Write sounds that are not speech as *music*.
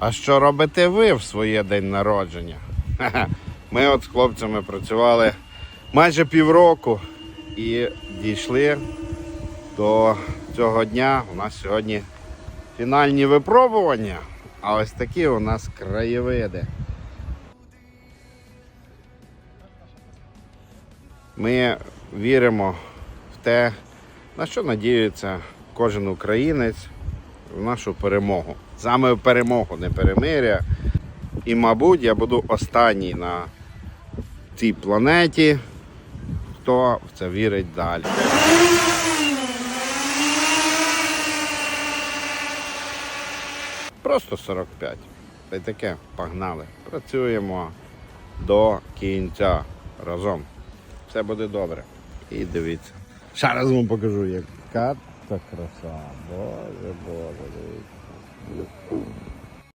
А що робите ви в своє день народження? *laughs* Ми от з хлопцями працювали майже півроку і дійшли до цього дня. У нас сьогодні фінальні випробування. А ось такі у нас краєвиди. Ми віримо в те, на що надіється кожен українець в нашу перемогу. Саме в перемогу, не перемиря. І, мабуть, я буду останній на цій планеті, хто в це вірить далі. Просто 45. Та й таке, погнали. Працюємо до кінця разом. Все буде добре. І дивіться. Ще раз вам покажу, яка та краса. Боже, Боже, дивіться.